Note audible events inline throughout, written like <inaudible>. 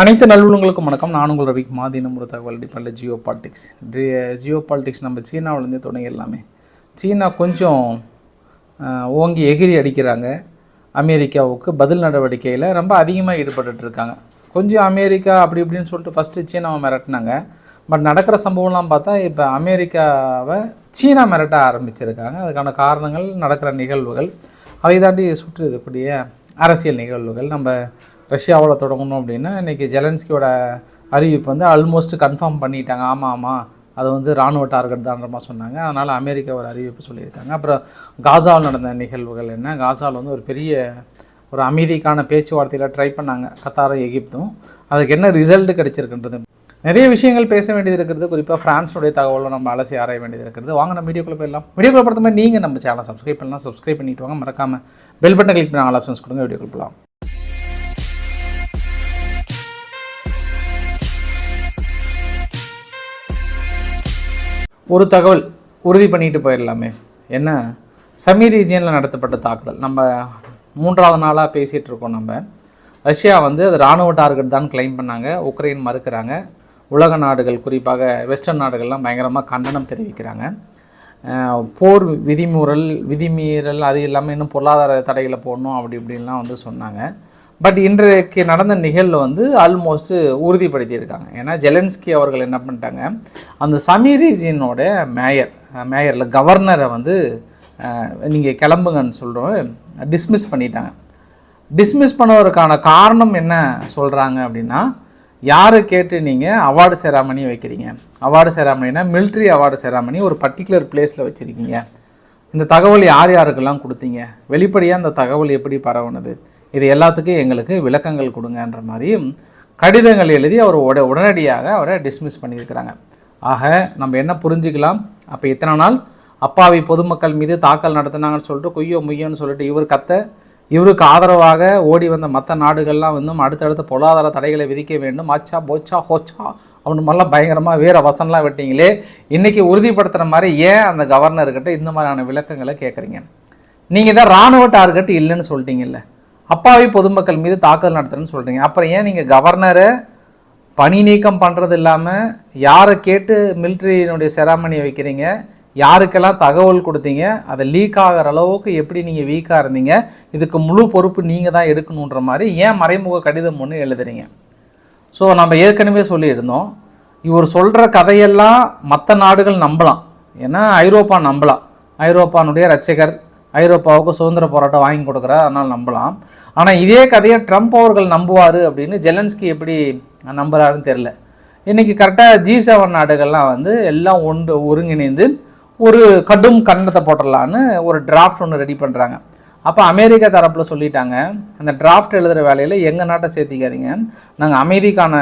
அனைத்து நல்லுள்ளங்களுக்கும் வணக்கம். நான் உங்கள் ரவிக்கு மாதினம் ஒரு தகவல் டிப்பண்டில் ஜியோ பாலிடிக்ஸ். ஜியோ பாலிடிக்ஸ் நம்ம சீனாவிலேருந்தே தொடங்கி எல்லாமே. சீனா கொஞ்சம் ஓங்கி எகிரி அடிக்கிறாங்க. அமெரிக்காவுக்கு பதில் நடவடிக்கையில் ரொம்ப அதிகமாக ஈடுபட்டு இருக்காங்க கொஞ்சம் அமெரிக்கா அப்படி இப்படின்னு சொல்லிட்டு ஃபஸ்ட்டு சீனாவை மிரட்டினாங்க. பட் நடக்கிற சம்பவம்லாம் பார்த்தா இப்போ அமெரிக்காவை சீனா மிரட்ட ஆரம்பிச்சிருக்காங்க. அதுக்கான காரணங்கள் நடக்கிற நிகழ்வுகள் அதை தாண்டி சுற்றி இருக்கக்கூடிய அரசியல் நிகழ்வுகள் நம்ம ரஷ்யாவில் தொடங்கணும் அப்படின்னா இன்றைக்கி ஜெலன்ஸ்கியோட அறிவிப்பு வந்து ஆல்மோஸ்ட் கன்ஃபார்ம் பண்ணிட்டாங்க. ஆமாம் ஆமாம் அது வந்து இராணுவ டார்கெட் தான்ற மாதிரி சொன்னாங்க. அதனால் அமெரிக்கா ஒரு அறிவிப்பு சொல்லியிருக்காங்க. அப்புறம் காசாவில் நடந்த நிகழ்வுகள் என்ன? காசாவில் வந்து ஒரு பெரிய ஒரு அமைதிக்கான பேச்சுவார்த்தையில் ட்ரை பண்ணாங்க. கத்தாரும் எகிப்தும். அதுக்கு என்ன ரிசல்ட் கிடச்சிருக்குன்றது. நிறைய விஷயங்கள் பேச வேண்டியது இருக்கிறது குறிப்பாக ஃப்ரான்ஸுடைய தகவலை நம்ம அலசி ஆராய வேண்டியது இருக்கிறது வாங்க நம்ம வீடியோக்குள்ளே போயிடலாம். வீடியோக்குள்ள பொறுத்த மாதிரி நீங்கள் நம்ம சேனல் சப்ஸ்கிரைப் பண்ணலாம். சப்ஸ்கிரைப் பண்ணிட்டு வாங்க. மறக்காமல் பெல் பட்டன் கிளிக் பண்ணி ஆல் ஆப்ஷன்ஸ் கொடுங்க. வீடியோக்குள்ள போகலாம் ஒரு தகவல் உறுதி பண்ணிட்டு போயிடலாமே. என்ன? சமி ரீஜியனில் நடத்தப்பட்ட தாக்குதல். நம்ம மூன்றாவது நாளாக பேசிகிட்டு இருக்கோம் நம்ம. ரஷ்யா வந்து அது இராணுவ டார்கெட் தான் கிளைம் பண்ணாங்க. உக்ரைன் மறுக்கிறாங்க. உலக நாடுகள் குறிப்பாக வெஸ்டர்ன் நாடுகள்லாம் பயங்கரமாக கண்டனம் தெரிவிக்கிறாங்க. போர் விதிமுறல் விதிமீறல் அது இல்லாமல் இன்னும் பொருளாதார தடைகளை போடணும் அப்படி இப்படின்லாம் வந்து சொன்னாங்க. பட் இன்றைக்கு நடந்த நிகழ்வு வந்து ஆல்மோஸ்ட் உறுதிப்படுத்தியிருக்காங்க. ஏன்னா ஜெலன்ஸ்கி அவர்கள் என்ன பண்ணிட்டாங்க? அந்த சமி ரீஜியனோட மேயர் மேயரில் கவர்னரை வந்து நீங்கள் கிளம்புங்கன்னு சொல்கிறோம் டிஸ்மிஸ் பண்ணிட்டாங்க. டிஸ்மிஸ் பண்ணுவதற்கான காரணம் என்ன சொல்கிறாங்க அப்படின்னா யாரை கேட்டு நீங்கள் அவார்டு செராமணி வைக்கிறீங்க? அவார்டு செராமணினா மிலிட்ரி அவார்டு செராமணி ஒரு பர்டிகுலர் பிளேஸில் வச்சுருக்கீங்க. இந்த தகவல் யார் யாருக்கெல்லாம் கொடுத்தீங்க? வெளிப்படையாக அந்த தகவல் எப்படி பரவுனது? இது எல்லாத்துக்கும் எங்களுக்கு விளக்கங்கள் கொடுங்கன்ற மாதிரியும் கடிதங்கள் எழுதி அவர் உட உடனடியாக அவரை டிஸ்மிஸ் பண்ணியிருக்கிறாங்க. ஆக நம்ம என்ன புரிஞ்சுக்கலாம்? அப்போ இத்தனை நாள் அப்பாவி பொதுமக்கள் மீது தாக்கல் நடத்தினாங்கன்னு சொல்லிட்டு கொய்யோ முய்யோன்னு சொல்லிட்டு இவர் கத்த இவருக்கு ஆதரவாக ஓடி வந்த மற்ற நாடுகள்லாம் வந்து அடுத்தடுத்த பொருளாதார தடைகளை விதிக்க வேண்டும். ஆச்சா போச்சா ஹோச்சா அப்படின்னு மாதிரிலாம் பயங்கரமாக வேறு வசனம்லாம் விட்டீங்களே. இன்றைக்கி உறுதிப்படுத்துகிற மாதிரி ஏன் அந்த கவர்னர்கிட்ட இந்த மாதிரியான விளக்கங்களை கேட்குறீங்க நீங்கள் தான் இராணுவ டார்கெட் இல்லைன்னு சொல்லிட்டீங்கல்ல. அப்பாவி பொதுமக்கள் மீது தாக்குதல் நடத்துறேன்னு சொல்கிறீங்க அப்புறம் ஏன் நீங்கள் கவர்னரை பணி நீக்கம் பண்ணுறது இல்லாமல் யாரை கேட்டு மிலிட்ரியினுடைய செராமணியை வைக்கிறீங்க? யாருக்கெல்லாம் தகவல் கொடுத்தீங்க? அதை லீக் ஆகிற அளவுக்கு எப்படி நீங்கள் வீக்காக இருந்தீங்க? இதுக்கு முழு பொறுப்பு நீங்கள் தான் எடுக்கணுன்ற மாதிரி ஏன் மறைமுக கடிதம் ஒன்று எழுதுறீங்க? ஸோ நம்ம ஏற்கனவே சொல்லியிருந்தோம். இவர் சொல்கிற கதையெல்லாம் மற்ற நாடுகள் நம்பலாம். ஏன்னா ஐரோப்பா நம்பலாம். ஐரோப்பானுடைய ரச்சகர் ஐரோப்பாவுக்கு சுதந்திர போராட்டம் வாங்கி கொடுக்குறாரு அதனால் நம்பலாம். ஆனால் இதே கதையை ட்ரம்ப் அவர்கள் நம்புவார் அப்படின்னு ஜெலன்ஸ்கி எப்படி நம்புகிறாருன்னு தெரில இன்றைக்கி கரெக்டாக ஜி செவன் நாடுகள்லாம் வந்து எல்லாம் ஒன்று ஒருங்கிணைந்து ஒரு கடும் கண்டனத்தை போட்டுடலான்னு ஒரு டிராஃப்ட் ஒன்று ரெடி பண்ணுறாங்க அப்போ அமெரிக்கா தரப்பில் சொல்லிட்டாங்க அந்த டிராஃப்ட் எழுதுகிற வேலையில் எங்கள் நாட்டை சேர்த்திக்காதீங்க. நாங்கள் அமைதிக்கான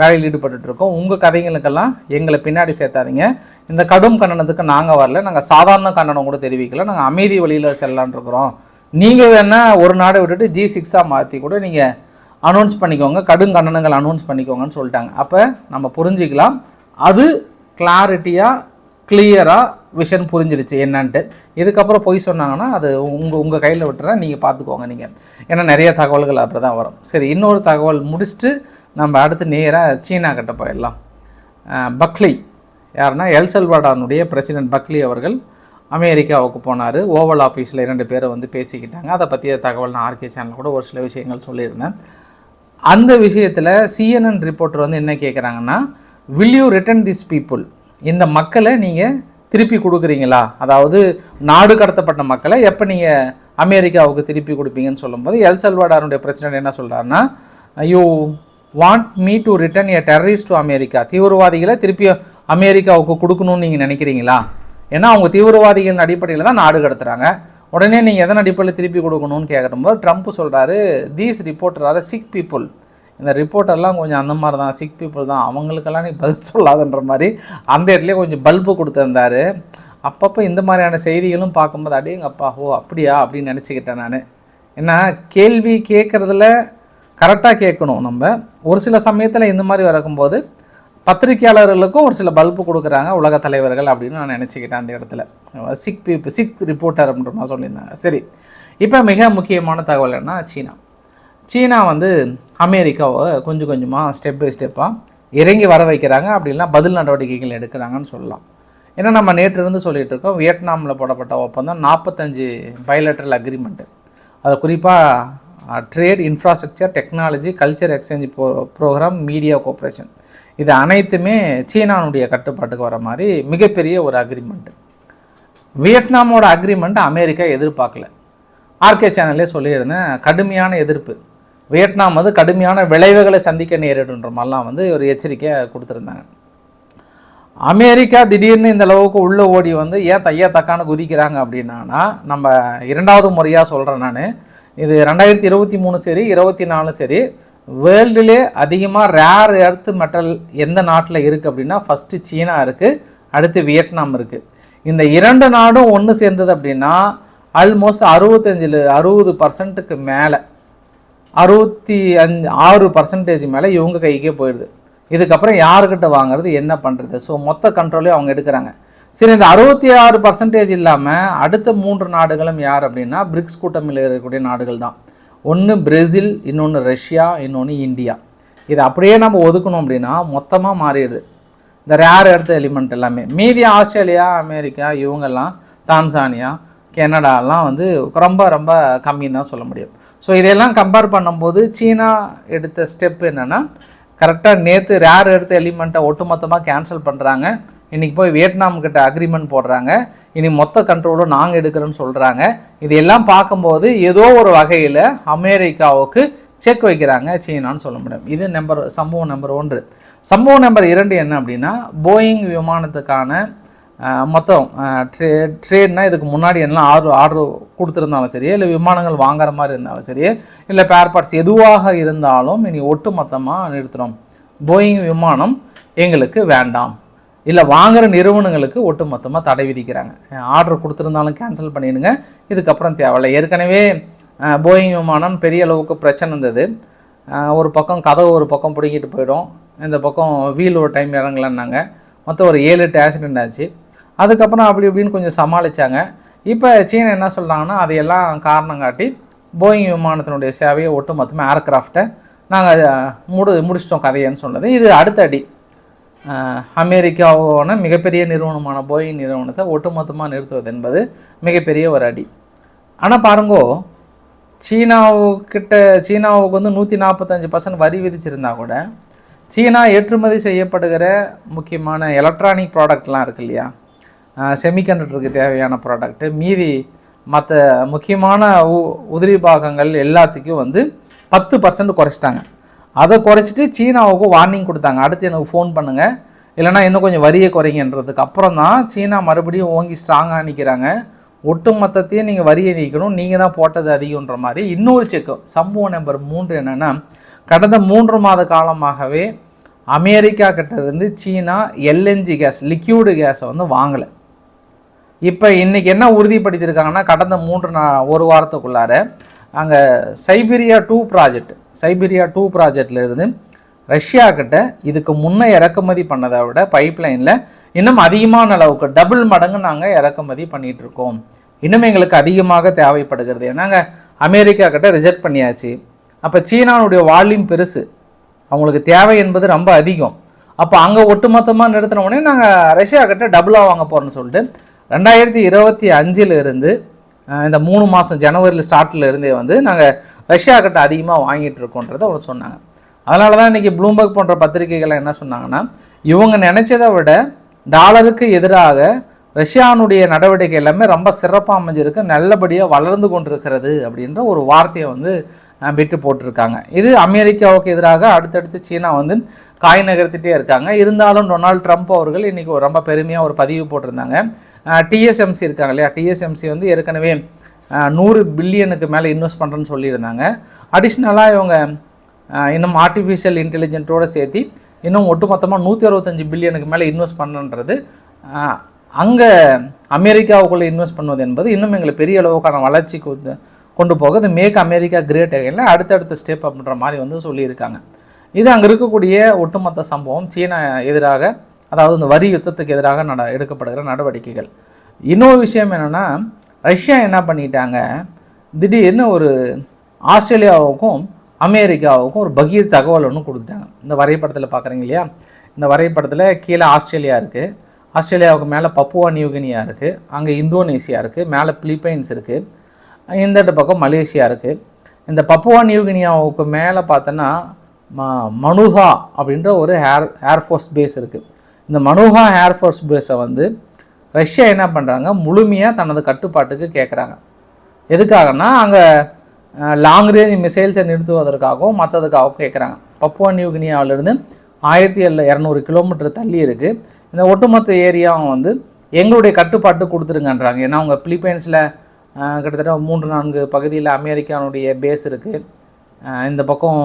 வேலையில் ஈடுபட்டுருக்கோம் உங்கள் கதைகளுக்கெல்லாம் எங்களை பின்னாடி சேர்த்தாதீங்க. இந்த கடும் கண்டனத்துக்கு நாங்கள் வரல. நாங்கள் சாதாரண கண்டனம் கூட தெரிவிக்கல. நாங்கள் அமைதி வழியில் செல்லலான்னு இருக்கிறோம். நீங்கள் வேணால் ஒரு நாடை விட்டுட்டு ஜி சிக்ஸாக மாற்றி கூட நீங்கள் அனௌன்ஸ் பண்ணிக்கோங்க. கடும் கண்டனங்கள் அனௌன்ஸ் பண்ணிக்கோங்கன்னு சொல்லிட்டாங்க. அப்போ நம்ம புரிஞ்சிக்கலாம். அது கிளாரிட்டியாக கிளியராக விஷன் புரிஞ்சிருச்சு என்னன்ட்டு. இதுக்கப்புறம் போய் சொன்னாங்கன்னா அது உங்கள் உங்கள் கையில் விட்டுறேன் நீங்கள் பார்த்துக்கோங்க நீங்கள் ஏன்னா நிறைய தகவல்கள் அப்படி தான் வரும். சரி இன்னொரு தகவல் முடிச்சுட்டு நம்ம அடுத்து நேராக சீனா கிட்ட போயிடலாம். பக்லி. யாருன்னா எல் செல்வாடானுடைய பிரசிடென்ட் பக்லி அவர்கள் அமெரிக்காவுக்கு போனார். ஓவல் ஆஃபீஸில் இரண்டு பேரை வந்து பேசிக்கிட்டாங்க. அதை பற்றிய தகவல் நான் ஆர்கே சேனல் கூட ஒரு சில விஷயங்கள் சொல்லியிருந்தேன். அந்த விஷயத்தில் சிஎன்என் ரிப்போர்ட்டர் வந்து என்ன கேட்குறாங்கன்னா will you return this people இந்த மக்களை நீங்கள் திருப்பி கொடுக்குறீங்களா? அதாவது நாடு கடத்தப்பட்ட மக்களை எப்போ நீங்கள் அமெரிக்காவுக்கு திருப்பி கொடுப்பீங்கன்னு சொல்லும்போது எல் செல்வாடாருடைய பிரசிடென்ட் என்ன சொல்கிறாருன்னா you want me to return a terrorist to America தீவிரவாதிகளை திருப்பி அமெரிக்காவுக்கு கொடுக்கணும்னு நீங்கள் நினைக்கிறீங்களா? ஏன்னா அவங்க தீவிரவாதிகளின் அடிப்படையில் தான் நாடு கடத்துகிறாங்க உடனே நீங்கள் எதன் அடிப்படையில் திருப்பி கொடுக்கணும்னு கேட்கும்போது ட்ரம்ப் சொல்கிறாரு these reporter are sick people இந்த ரிப்போர்ட்டெல்லாம் கொஞ்சம் அந்த மாதிரி தான் சிக் பீப்புள் தான். அவங்களுக்கெல்லாம் நீ பதில் சொல்லாதன்ற மாதிரி அந்த இடத்துலேயே கொஞ்சம் பல்பு கொடுத்துருந்தாரு. அப்பப்போ இந்த மாதிரியான செய்திகளும் பார்க்கும்போது அடேங்கப்பா ஓ அப்படியா அப்படின்னு நினச்சிக்கிட்டேன் நான். ஏன்னா கேள்வி கேட்குறதுல கரெக்டாக கேட்கணும் நம்ம. ஒரு சில சமயத்தில் இந்த மாதிரி வரக்கும்போது பத்திரிக்கையாளர்களுக்கும் ஒரு சில பல்பு கொடுக்குறாங்க உலக தலைவர்கள் அப்படின்னு நான் நினச்சிக்கிட்டேன் அந்த இடத்துல. சிக் பீப்பு சிக் ரிப்போர்ட்டர் அப்படின்ற மாதிரி சொல்லியிருந்தாங்க. சரி இப்போ மிக முக்கியமான தகவல் என்ன சீனா. சீனா வந்து அமெரிக்காவை கொஞ்சம் கொஞ்சமாக ஸ்டெப் பை ஸ்டெப்பாக இறங்கி வர வைக்கிறாங்க. அப்படின்னா பதில் நடவடிக்கைகள் எடுக்கிறாங்கன்னு சொல்லலாம். ஏன்னா நம்ம நேற்று இருந்து சொல்லிகிட்டு இருக்கோம் வியட்நாமில் போடப்பட்ட ஒப்பந்தம் நாற்பத்தஞ்சு பைலேட்ரல் அக்ரிமெண்ட்டு அது குறிப்பாக trade infrastructure technology culture exchange pro program media cooperation இது அனைத்துமே சீனானுடைய கட்டுப்பாட்டுக்கு வர மாதிரி மிகப்பெரிய ஒரு அக்ரிமெண்ட்டு வியட்நாமோட அக்ரிமெண்ட்டை அமெரிக்கா எதிர்பார்க்கல. ஆர்கே சேனல்லே சொல்லியிருந்தேன் கடுமையான எதிர்ப்பு. வியட்நாம் வந்து கடுமையான விளைவுகளை சந்திக்க நேரிடுன்ற மாதிரிலாம் வந்து ஒரு எச்சரிக்கையாக கொடுத்துருந்தாங்க. அமெரிக்கா திடீர்னு இந்த அளவுக்கு உள்ளே ஓடி வந்து ஏன் தையா தக்கான்னு குதிக்கிறாங்க? அப்படின்னா நம்ம இரண்டாவது முறையாக சொல்கிறேன் நான். இது ரெண்டாயிரத்தி இருபத்தி மூணு சரி இருபத்தி நாலு சரி. வேர்ல்டுலே அதிகமாக ரேர் எர்த் மெட்டல் எந்த நாட்டில் இருக்குது அப்படின்னா ஃபஸ்ட்டு சீனா இருக்குது அடுத்து வியட்நாம் இருக்குது இந்த இரண்டு நாடும் ஒன்று சேர்ந்தது அப்படின்னா ஆல்மோஸ்ட் அறுபத்தஞ்சில் அறுபது பர்சன்ட்டுக்கு மேலே. அறுபத்தி அஞ்சு ஆறு பர்சன்டேஜ் மேலே இவங்க கைக்கே போயிடுது. இதுக்கப்புறம் யாருக்கிட்ட வாங்குறது என்ன பண்ணுறது ஸோ மொத்த கண்ட்ரோலே அவங்க எடுக்கிறாங்க. சரி இந்த அறுபத்தி ஆறு பர்சன்டேஜ் இல்லாமல் அடுத்த மூன்று நாடுகளும் யார் அப்படின்னா பிரிக்ஸ் கூட்டமில் இருக்கக்கூடிய நாடுகள் தான். ஒன்று பிரேசில் இன்னொன்று ரஷ்யா இன்னொன்று இந்தியா இதை அப்படியே நம்ம ஒதுக்கணும் அப்படின்னா மொத்தமாக மாறிடுது. இந்த ரேர் எடுத்த எலிமெண்ட் எல்லாமே. மீதி ஆஸ்திரேலியா அமெரிக்கா இவங்கெல்லாம் தான்சானியா கனடாலாம் வந்து ரொம்ப ரொம்ப கம்மின்னு தான் சொல்ல முடியும். ஸோ இதெல்லாம் கம்பேர் பண்ணும்போது சீனா எடுத்த ஸ்டெப் என்னென்னா கரெக்டாக நேற்று ரேர் எடுத்த எலிமெண்ட்டை ஒட்டுமொத்தமாக கேன்சல் பண்ணுறாங்க இன்றைக்கி போய் வியட்நாம் கிட்ட அக்ரிமெண்ட் போடுறாங்க. இனி மொத்த கண்ட்ரோலும் நாங்கள் எடுக்கிறோன்னு சொல்கிறாங்க இதையெல்லாம் பார்க்கும்போது ஏதோ ஒரு வகையில் அமெரிக்காவுக்கு செக் வைக்கிறாங்க சீனான்னு சொல்ல முடியும். இது நம்பர் சம்பவம் நம்பர் ஒன்று. சம்பவம் நம்பர் இரண்டு என்ன அப்படின்னா போயிங் விமானத்துக்கான மொத்தம் ட்ரே ட்ரெயின்னா இதுக்கு முன்னாடி என்ன ஆர்டர் ஆர்டர் கொடுத்துருந்தாலும் சரி இல்லை விமானங்கள் வாங்குற மாதிரி இருந்தாலும் சரி இல்லை பேர் பார்ட்ஸ் எதுவாக இருந்தாலும் இனி ஒட்டு மொத்தமாக நிறுத்துகிறோம் போயிங் விமானம் எங்களுக்கு வேண்டாம். இல்லை வாங்குகிற நிறுவனங்களுக்கு ஒட்டு மொத்தமாக தடை விதிக்கிறாங்க. ஆர்டர் கொடுத்துருந்தாலும் கேன்சல் பண்ணிடுங்க. இதுக்கப்புறம் தேவையில்லை. ஏற்கனவே போயிங் விமானம் பெரிய அளவுக்கு பிரச்சனை இருந்தது. ஒரு பக்கம் கதவு ஒரு பக்கம் பிடுங்கிட்டு போயிடும். இந்த பக்கம் வீல் ஒரு டைம் இறங்கலன்னாங்க. மொத்தம் ஒரு ஏழு எட்டு ஆக்சிடென்ட் ஆச்சு. அதுக்கப்புறம் அப்படி இப்படின்னு கொஞ்சம் சமாளித்தாங்க இப்போ சீனா என்ன சொல்கிறாங்கன்னா அதையெல்லாம் காரணம் காட்டி போயிங் விமானத்தினுடைய சேவையை ஒட்டு மொத்தமாக ஏர்கிராஃப்டை நாங்கள் முடி முடிச்சிட்டோம் கதையன்னு சொன்னது இது அடுத்த அடி. அஹ், மிகப்பெரிய நிறுவனமான போயிங் நிறுவனத்தை ஒட்டுமொத்தமாக நிறுத்துவது என்பது மிகப்பெரிய ஒரு அடி. ஆனால் பாருங்கோ சீனாவுக்கிட்ட சீனாவுக்கு வந்து நூற்றி நாற்பத்தஞ்சு பர்சன்ட் வரி விதிச்சிருந்தா கூட சீனா ஏற்றுமதி செய்யப்படுகிற முக்கியமான எலக்ட்ரானிக் ப்ராடக்ட்லாம் இருக்கு இல்லையா? செமிகண்டக்டருக்கு தேவையான ப்ராடக்ட்டு மீதி மற்ற முக்கியமான உ உதிரி பாகங்கள் எல்லாத்துக்கும் வந்து பத்து பர்சன்ட் குறைச்சிட்டாங்க. அதை குறைச்சிட்டு சீனாவுக்கு வார்னிங் கொடுத்தாங்க. அடுத்து எனக்கு ஃபோன் பண்ணுங்கள் இல்லைன்னா இன்னும் கொஞ்சம் வரியை குறைங்கன்றதுக்கு அப்புறம் தான் சீனா மறுபடியும் ஓங்கி ஸ்ட்ராங்காக நிற்கிறாங்க ஒட்டு மொத்தத்தையும் நீங்கள் வரியை நீக்கணும். நீங்கள் தான் போட்டது அதிகன்ற மாதிரி இன்னொரு செக்கு சம்பவம் நம்பர் மூன்று என்னென்னா கடந்த மூன்று மாத காலமாகவே அமெரிக்கா கிட்ட இருந்து சீனா எல்என்ஜி கேஸ் லிக்யூடு கேஸை வந்து வாங்கலை. இப்போ இன்னைக்கு என்ன உறுதிப்படுத்தியிருக்காங்கன்னா கடந்த மூன்று நா ஒரு வாரத்துக்குள்ளார அங்கே Siberia two project Siberia two ப்ராஜெக்ட்லேருந்து Russia கிட்ட இதுக்கு முன்னே இறக்குமதி பண்ணதை விட பைப்லைனில் இன்னும் அதிகமான அளவுக்கு டபுள் மடங்கு நாங்கள் இறக்குமதி பண்ணிகிட்ருக்கோம் இருக்கோம் இன்னும் எங்களுக்கு அதிகமாக தேவைப்படுகிறது. ஏன்னாங்க அமெரிக்கா கிட்ட ரிஜெக்ட் பண்ணியாச்சு. அப்போ சீனாவுடைய வால்யூம் பெருசு. அவங்களுக்கு தேவை என்பது ரொம்ப அதிகம். அப்போ அங்கே ஒட்டுமொத்தமாக நிறுத்தின உடனே நாங்கள் ரஷ்யா கிட்ட டபுளாக வாங்க போகிறோம்னு சொல்லிட்டு ரெண்டாயிரத்தி இருபத்தி அஞ்சில் இருந்து இந்த மூணு மாதம் ஜனவரியில் ஸ்டார்ட்டில் இருந்தே வந்து நாங்கள் ரஷ்யா கிட்ட அதிகமாக வாங்கிட்டு இருக்கோன்றதை அவங்க சொன்னாங்க. அதனால தான் இன்றைக்கி ப்ளூம்பர்க் போன்ற பத்திரிகைகள் என்ன சொன்னாங்கன்னா இவங்க நினச்சதை விட டாலருக்கு எதிராக ரஷ்யானுடைய நடவடிக்கை எல்லாமே ரொம்ப சிறப்பாக அமைஞ்சிருக்கு நல்லபடியாக வளர்ந்து கொண்டிருக்கிறது அப்படின்ற ஒரு வார்த்தையை வந்து விட்டு போட்டிருக்காங்க. இது அமெரிக்காவுக்கு எதிராக அடுத்தடுத்து சீனா வந்து காய் நகர்த்திட்டே இருக்காங்க. இருந்தாலும் டொனால்ட் ட்ரம்ப் அவர்கள் இன்றைக்கி ரொம்ப பெருமையாக ஒரு பதிவு போட்டிருந்தாங்க. டிஎஸ்எம்சி இருக்காங்க இல்லையா? டிஎஸ்எம்சி வந்து ஏற்கனவே நூறு பில்லியனுக்கு மேலே இன்வெஸ்ட் பண்ணுறேன்னு சொல்லியிருந்தாங்க. அடிஷ்னலாக இவங்க இன்னும் ஆர்டிஃபிஷியல் இன்டெலிஜென்ட்டோடு சேர்த்து இன்னும் ஒட்டுமொத்தமாக நூற்றி அறுபத்தஞ்சு பில்லியனுக்கு மேலே இன்வெஸ்ட் பண்ணுன்றது அங்கே அமெரிக்காவுக்குள்ளே இன்வெஸ்ட் பண்ணுவது என்பது இன்னும் எங்களை பெரிய அளவுக்கான வளர்ச்சிக்கு வந்து கொண்டு போக இது மேக் அமெரிக்கா கிரேட் அகைனில் அடுத்தடுத்த ஸ்டெப் அப்படின்ற மாதிரி வந்து சொல்லியிருக்காங்க. இது அங்கே இருக்கக்கூடிய ஒட்டுமொத்த சம்பவம். சீனா எதிராக அதாவது இந்த வரி யுத்தத்துக்கு எதிராக நட எடுக்கப்படுகிற நடவடிக்கைகள். இன்னொரு விஷயம் என்னென்னா ரஷ்யா என்ன பண்ணிட்டாங்க? திடீர்னு ஒரு ஆஸ்திரேலியாவுக்கும் அமெரிக்காவுக்கும் ஒரு பகீர் தகவல் ஒன்று கொடுத்துட்டாங்க. இந்த வரைபடத்தில் பார்க்குறீங்க இல்லையா? இந்த வரைபடத்தில் கீழே ஆஸ்திரேலியா இருக்குது ஆஸ்திரேலியாவுக்கு மேலே பப்புவா நியூகினியா இருக்குது அங்கே இந்தோனேசியா இருக்குது மேலே பிலிப்பைன்ஸ் இருக்குது இந்த பக்கம் மலேசியா இருக்குது இந்த பப்புவா நியூகினியாவுக்கு மேலே பார்த்தோன்னா ம மனுகா அப்படின்ற ஒரு ஏர் ஏர்ஃபோர்ஸ் பேஸ் இருக்குது இந்த மனோகா ஏர்ஃபோர்ஸ் பேஸை வந்து ரஷ்யா என்ன பண்ணுறாங்க முழுமையாக தனது கட்டுப்பாட்டுக்கு கேட்குறாங்க எதுக்காகனா அங்கே லாங் ரேஞ்ச் மிசைல்ஸை நிறுத்துவதற்காகவும் மற்றதுக்காகவும் கேட்குறாங்க பப்புவா நியூகினியாவிலிருந்து ஆயிரத்தி ஏழு இரநூறு கிலோமீட்டர் தள்ளி இருக்குது இந்த ஒட்டுமொத்த ஏரியாவும் வந்து எங்களுடைய கட்டுப்பாட்டு கொடுத்துருங்கன்றாங்க. ஏன்னா அவங்க பிலிப்பைன்ஸில் கிட்டத்தட்ட மூன்று நான்கு பகுதியில் அமெரிக்கானுடைய பேஸ் இருக்குது இந்த பக்கம்